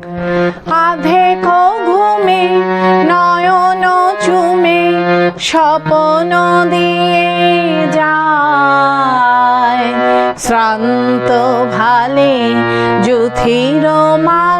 আধেক ঘুমে নয়ন চুমে স্বপন দিয়ে যায়। শ্রান্ত ভালে যুথির মালে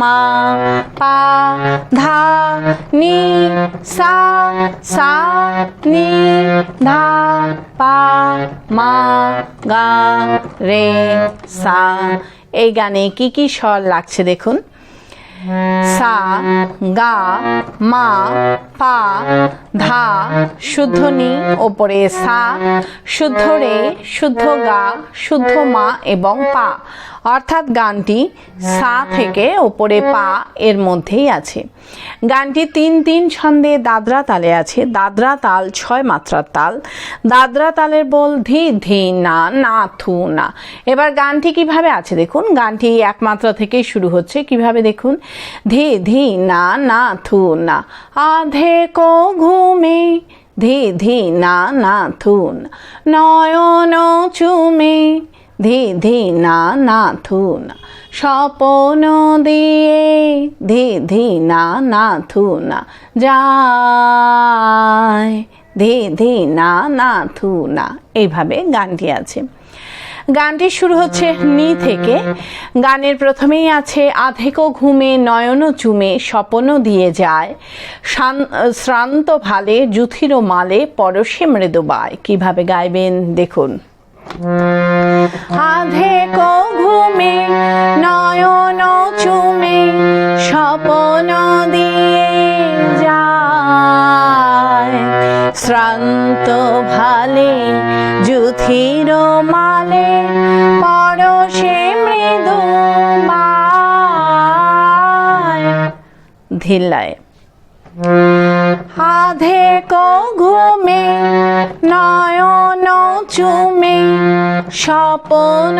মা পা ধা নি সা সা নি ধা পা মা গা রে সা এই গানে কি কি স্বর লাগছে দেখুন? সা, গা, মা, পা, ধা, শুদ্ধ নি, ওপরে সা, শুদ্ধ রে, শুদ্ধ গা, শুদ্ধ মা এবং পা। অর্থাৎ গানটি সা থেকে ওপরে পা এর মধ্যেই আছে। গানটি তিন তিন ছন্দে দাদরা তালে আছে। দাদরা তাল ছয় মাত্রার তাল। দাদরা তালের বল ধি ধি না না থু না। এবার গানটি কীভাবে আছে দেখুন। গানটি এক মাত্রা থেকেই শুরু হচ্ছে। কীভাবে দেখুন? ধি ধি না না থু না। আধে কো ঘুমে ধি ধি না না থু না। নয়ন চুমে ধি ধি, না না, থু, না। স্বপন দিয়ে ধি ধি, না না, থু, না। যায় ধি ধি, না না, থু, না। এইভাবে গানটি আছে। গানটি শুরু হচ্ছে নি থেকে। গানের প্রথমেই আছে, আধেকো ঘুমে নয়ন চুমে স্বপন দিয়ে যায়। শ্রান্ত ভালে জুথির মালে পরশে মৃদু বায়। কীভাবে গাইবেন? দেখুন। আধেকো ঘুমে নয়ন চুমে স্বপন দিয়ে যায় শ্রান্ত ভালে যুথির মালে পরশে মৃদু। ধিল্লায় আধেক ঘুমে নয়ন চুমে, স্বপন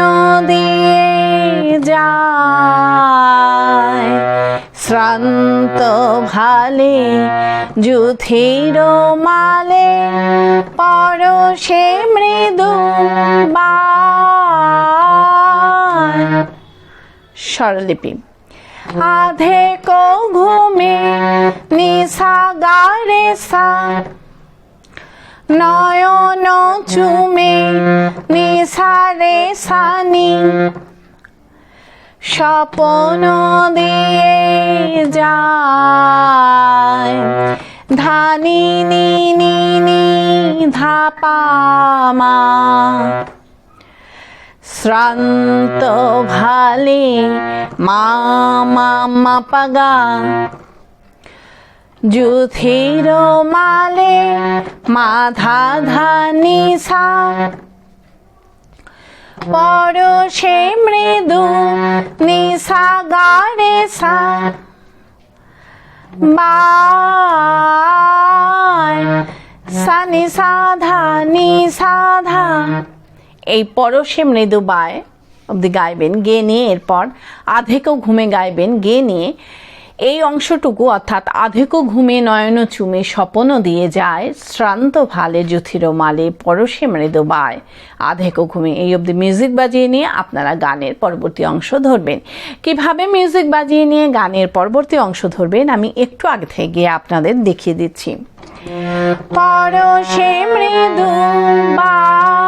দিয়ে যায় শ্রান্ত ভালে যুথির মালে, পরশে মৃদু বায়। স্বরলিপি আধে কো ঘুমে নিশা সা। নয়ন চুমে নিশা রে সানি। স্বপন দিয়ে যায়, ধানি নি নি নি ধাপা মা। শ্রান্ত ভালে মা মা মা পাগা। যুথির মালে মাধা ধানি সা পরশে মৃদু নিশা গারে সা। বায় সানি সাধা নি সাধা এই পরশে মৃদু বায় অব্দি গাইবেন, গে নিয়ে এরপর আধেকও ঘুমে গাইবেন, গে নিয়ে এই অংশটুকু অর্থাৎ আধেকও ঘুমে নয়ন চুমে স্বপন দিয়ে যায় শ্রান্ত ভালে যুথির মালে পরশে মৃদু বায়। আধেকও ঘুমে এই অবধি মিউজিক বাজিয়ে নিয়ে আপনারা গানের পরবর্তী অংশ ধরবেন। কীভাবে মিউজিক বাজিয়ে নিয়ে গানের পরবর্তী অংশ ধরবেন আমি একটু আগে থেকে গিয়ে আপনাদের দেখিয়ে দিচ্ছি। পরশে মৃদু বায়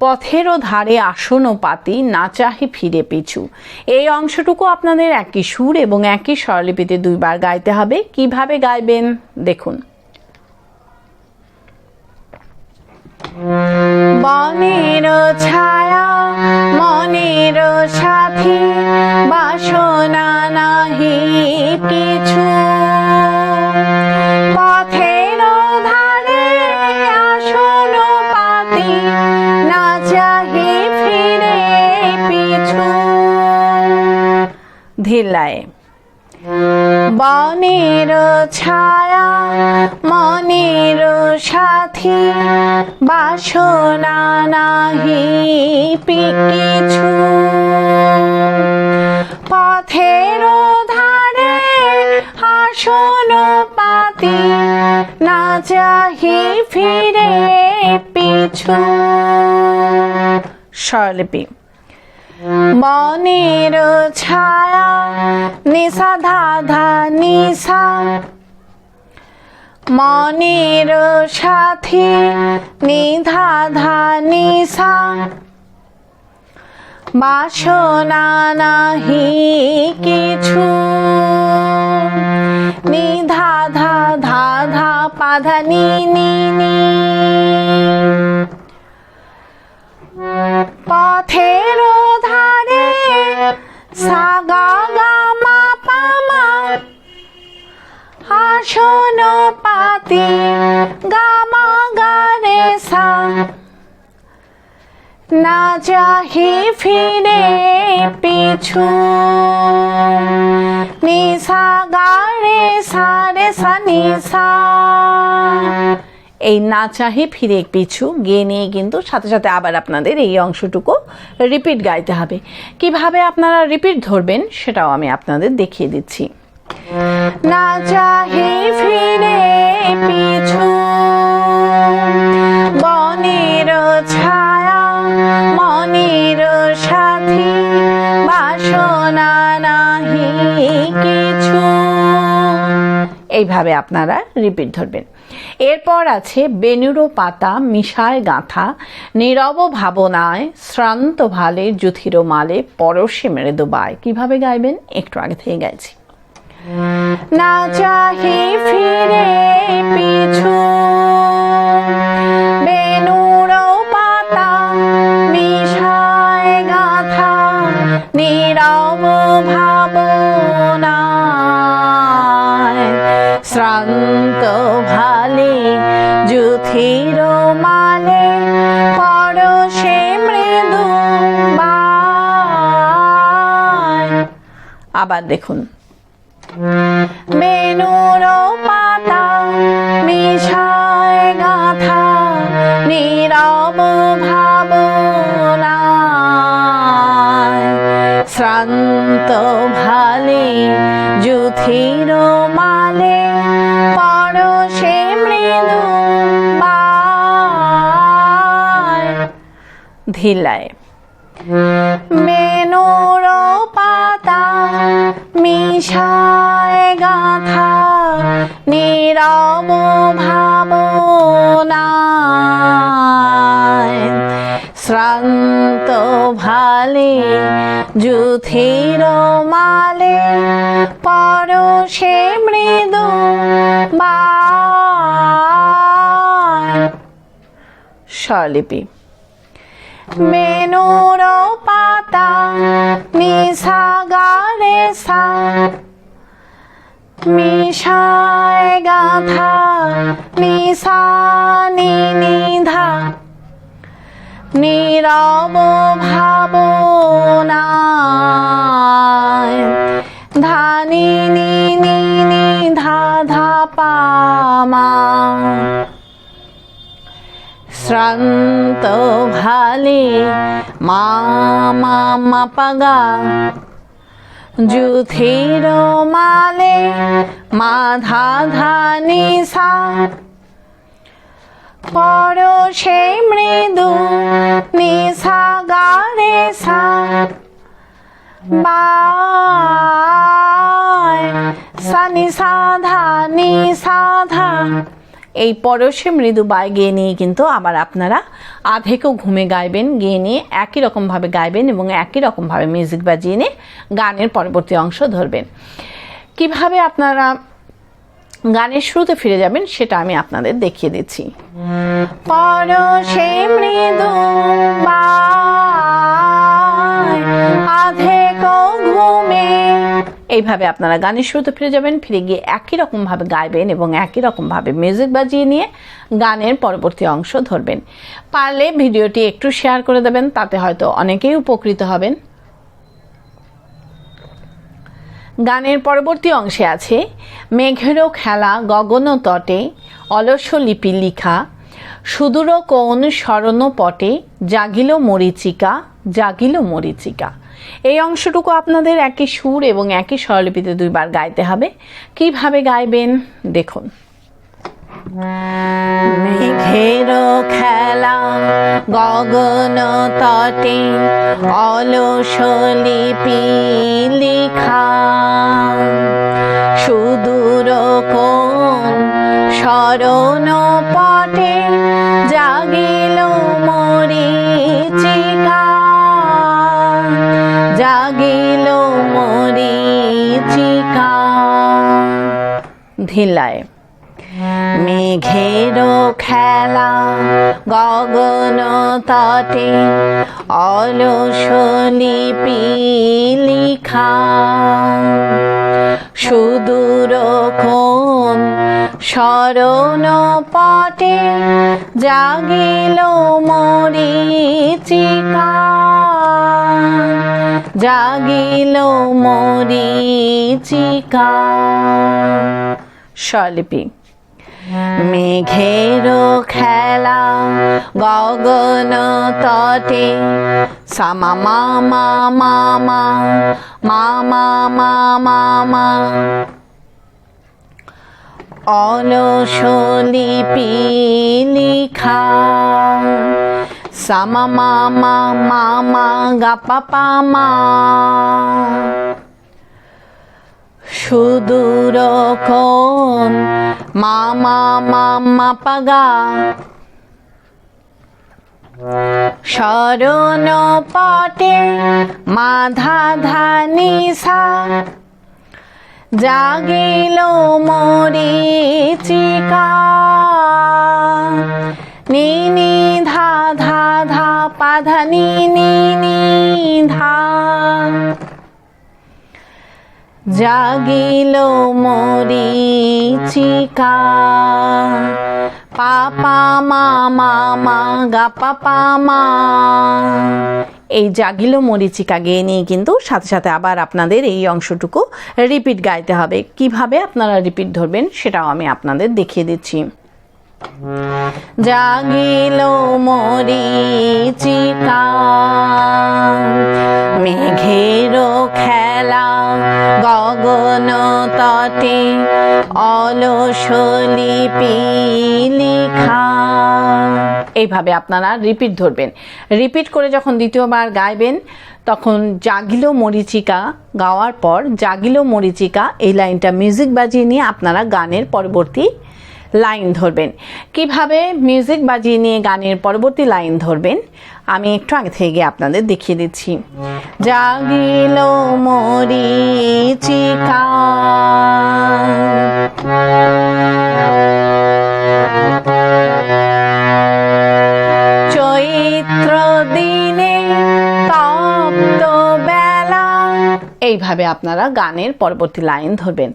পথেরও ধারে আসন ও পাতি না চাহে ফিরে পিছু। এই অংশটুকু আপনাদের একই সুর এবং একই স্বরলিপিতে দুইবার গাইতে হবে। কীভাবে গাইবেন? দেখুন। বনের ছায়া, মনের সাথী, বাসনা ধিলায় বনের ছায়া, মনের সাথী, বাসনা নাহি কিছু পথের ধারে আসন পাতি, না চাহি ফিরে পিছু। স্বরলিপি। বনের ছায়া, নিশা, ধাধা, নিশা। মনের সাথী, নিধা, ধা, নিশা। বাসনা নাহি কিছু। নিধা, ধা ধা ধা পাধা, নি নি নি। পথের ধারে সাগা গা মা পামা আসন পাতি গামা গারে সা। না চাহি ফিরে পিছু, নিশা গারে সারে সা, নিশা। এই না চাহে ফিরে পিছু, গিয়ে নিয়ে কিন্তু সাথে সাথে আবার আপনাদের এই অংশটুকু রিপিট গাইতে হবে। কীভাবে আপনারা রিপিট ধরবেন সেটাও আমি আপনাদের দেখিয়ে দিচ্ছি। না চাহে ফিরে পিছু বনের ছায়া, মনের সাথী, বাসনা নাহি কিছু। এইভাবে আপনারা রিপিট ধরবেন। এরপর আছে বেনুরো পাতা মিশায় গাঁথা, নীরব ভাবনায়, শ্রান্ত ভালে, জুথির মালে, পরশে মৃদু বায় কীভাবে গাইবেন? একটু আগে থেকে গাইছি। না চাহি ফিরে পিছু। শ্রান্ত জুথির মালে পরশে মৃদু। আবার দেখুন বেনুর পাতা মিশায় গাথা, নীরব ভাবনায় শ্রান্ত ভালে জুথির মালে পরশে মৃদু ধিলায় মেনুর পাতা মিশায় গাথা নীরব ভাবনায়। শ্রান্ত ভালে জুথির মালে পরশে মৃদু বায়। মেনুর পাতা নিশা গারে সা মিশায় গাথা নিশা নিধা, নীরব ভাবনায় ধানি নি নি ধা ধা পামা শ্রান্ত ভালে মা মা মা পাগা। যুথির মালে মাধা ধানি সা। পরশে মৃদু নিশা গারে সা। বাই সানি সাধা নি সাধা এই পরশে মৃদু বাই গেয়ে নিয়ে কিন্তু আবার আপনারা আধেকেও ঘুমে গাইবেন, গেয়ে নিয়ে একই রকমভাবে গাইবেন এবং একই রকমভাবে মিউজিক বাজিয়ে নিয়ে গানের পরবর্তী অংশ ধরবেন। কীভাবে আপনারা গানের শুরুতে ফিরে যাবেন সেটা আমি আপনাদের দেখিয়ে দিচ্ছি। পরশে মৃদু আধেক ঘুমে এইভাবে আপনারা গানের শুরুতে ফিরে যাবেন, ফিরে গিয়ে একই রকমভাবে গাইবেন এবং একই রকমভাবে মিউজিক বাজিয়ে নিয়ে গানের পরবর্তী অংশ ধরবেন। পারলে ভিডিওটি একটু শেয়ার করে দেবেন, তাতে হয়তো অনেকেই উপকৃত হবেন। গানের পরবর্তী অংশে আছে, মেঘেরও খেলা গগন তটে অলস লিপি লিখা, সুদূর কোন স্মরণ পটে জাগিল মরিচিকা জাগিল মরিচিকা। এই অংশটুকু আপনাদের একই সুর এবং একই স্বরলিপিতে দুইবার গাইতে হবে। কীভাবে গাইবেন? দেখুন। মেঘের খেলা, গগন তটে, অলস লিপি লিখা। সুদূর কোন স্মরণ পটে ধিলায়। মেঘের খেলা গগন তটে অলস লিপি লিখা সুদূর কোন স্মরণ পটে, জাগিল মরিচিকা। জাগিল মরিচিকা। স্বলিপি মেঘের খেলা গগন তটে সামা মামা মামা মামা মামা মা অলস লিপি লিখা সামা মামা মামা গাপা পামা সুদূর কোন? মামা মামা পাগা। শরণ পটে মাধা ধানি সা জাগিল মরিচিকা নি নি ধা ধা ধা, পাধা নি নি ধা। জাগিল মরিচিকা পাপা মা মা মা, গা, পাপা, মা। এই জাগিল মরিচিকা গেয়ে নিয়ে কিন্তু সাথে সাথে আবার আপনাদের এই অংশটুকু রিপিট গাইতে হবে। কীভাবে আপনারা রিপিট ধরবেন সেটাও আমি আপনাদের দেখিয়ে দিচ্ছি। জাগিল মরিচিকা মেঘের খেলা গগন তটে, অলস লিপি লিখা। এইভাবে আপনারা রিপিট ধরবেন। রিপিট করে যখন দ্বিতীয়বার গাইবেন, তখন জাগিল মরিচিকা গাওয়ার পর জাগিল মরিচিকা এই লাইনটা মিউজিক বাজিয়ে নিয়ে আপনারা গানের পরবর্তী লাইন ধরবেন। কীভাবে মিউজিক বাজিয়ে নিয়ে গানের পরবর্তী লাইন ধরবেন, আমি একটু আগে থেকে আপনাদের দেখিয়ে দিচ্ছি। জাগিল চৈত্র দিনে এইভাবে আপনারা গানের পরবর্তী লাইন ধরবেন।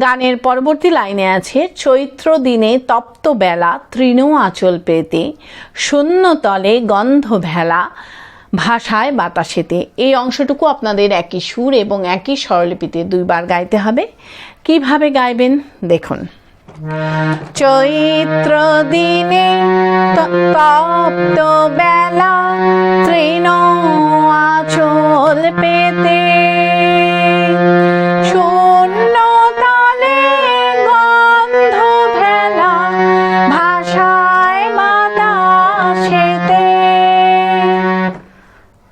গানের পরবর্তী লাইনে আছে, চৈত্র দিনে তপ্ত বেলা তৃণ আঁচল পেতে শূন্যতলে গন্ধ ভেলা ভাষায় বাতাসেতে। এই অংশটুকু আপনাদের একই সুর এবং একই স্বরলিপিতে দুইবার গাইতে হবে। কীভাবে গাইবেন? দেখুন। চৈত্র দিনে তপ্ত বেলা তৃণ আচল পেতে। ভাষায়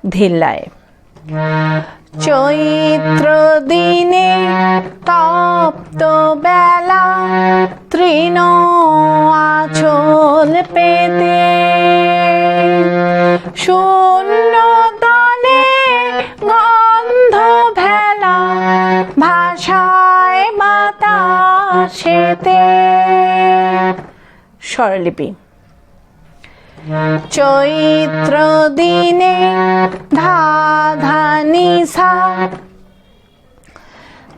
ধিল্লায়। চৈত্র দিনে তপ্ত বেলা তৃণ আচল পেতে। শূন্য দলে গন্ধ ভেলা ভাষায় বাতাসেতে। স্বরলিপি। চৈত্র দিনে ধা ধা নিশা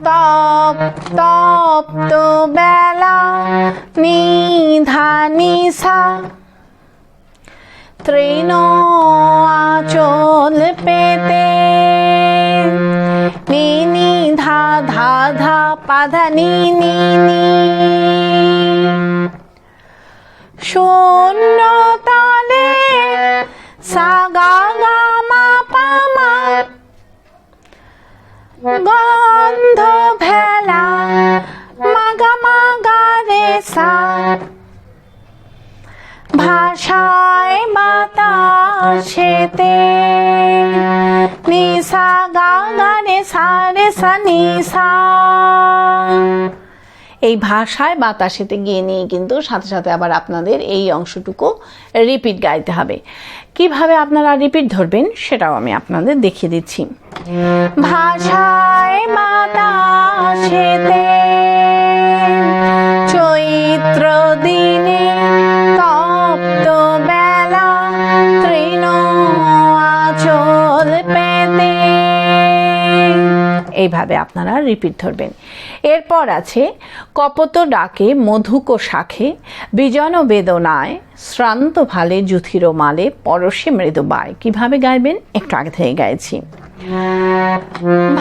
তপ, তপ্ত বেলা নিধা নিশা তৃণ আচল পেতে নি নি ধা ধা ধা, পাধা, নি নি নি। শূন্য তালে সা গা গা মা পা মা গন্ধ ভেলা মাগা মাগা রে সা ভাষায় বাতাসেতে নিসা গা গা রে সা রে সা নিসা এই ভাষায় বা তার সাথে গিয়ে নিয়ে কিন্তু সাথে সাথে আবার আপনাদের এই অংশটুকু রিপিট গাইতে হবে। কীভাবে আপনারা রিপিট ধরবেন সেটাও আমি আপনাদের দেখিয়ে দিচ্ছি। ভাষায় বাতাসেতে চৈত্র দিনে এইভাবে আপনারা রিপিট ধরবেন। এরপর আছে, কপত ডাকে মধুক শাখে, বিজন বেদনায়, শ্রান্ত ভালে জুথির মালে, পরশে মৃদু বায়। কীভাবে গাইবেন? একটু আগে থেকে গাইছি।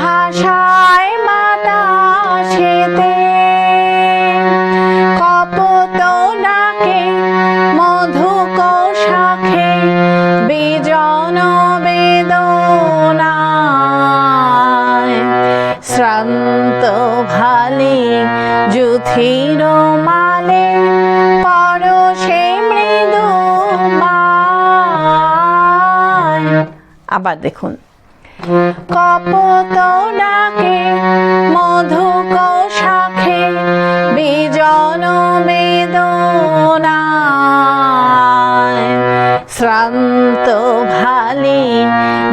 ভাষায় বাতাসেতে কপত ডাকে মধুক শাখে, বিজন শ্রান্ত ভালে, যুথির মালে, পরশে মৃদু আবার দেখুন। কপত ডাকে মধুক শাখে বিজন বেদনায় শ্রান্ত ভালে,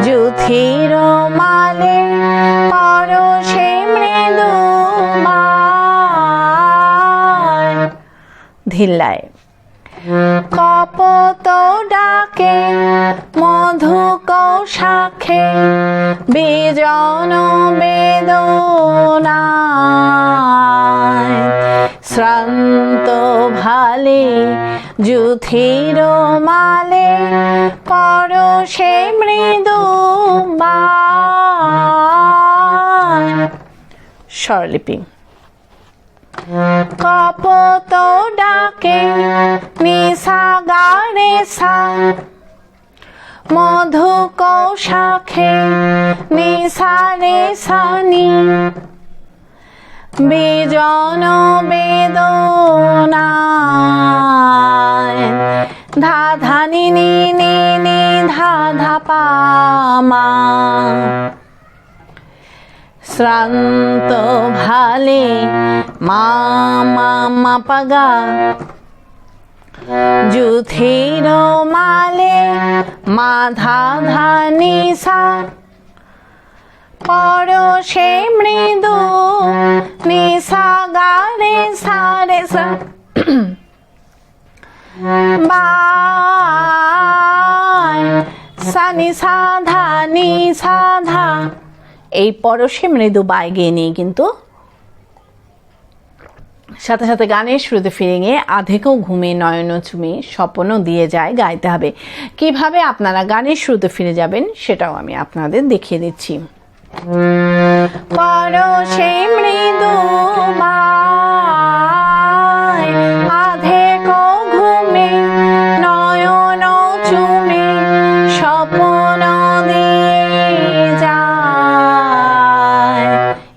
যুথির ধিল্লায় কপত ডাকে মধুক শাখে বিজন বেদনায়। শ্রান্ত ভালে যুথির মালে পরশে মৃদু। স্বরলিপি। কপত ডাকে নিশা গারে সা। মধুক শাখে নিশা রে সানি বিজন বেদনায় ধা ধা নি নি নি ধা ধা পা মা। শ্রান্ত ভালে মা পাগা। যুথির মালে মাধা ধা নিসা পরশে মৃদু নিসা গা রে সা। সা সানি সাধা নি সাধা এই পরশে মৃদু বাই গিয়ে নিয়ে কিন্তু সাথে সাথে গানের শুরুতে ফিরে আধেকেও ঘুমে নয়ন চুমে স্বপ্ন দিয়ে যায় গাইতে হবে। কীভাবে আপনারা গানের শুরুতে ফিরে যাবেন সেটাও আমি আপনাদের দেখিয়ে দিচ্ছি। পরশে মৃদু বাই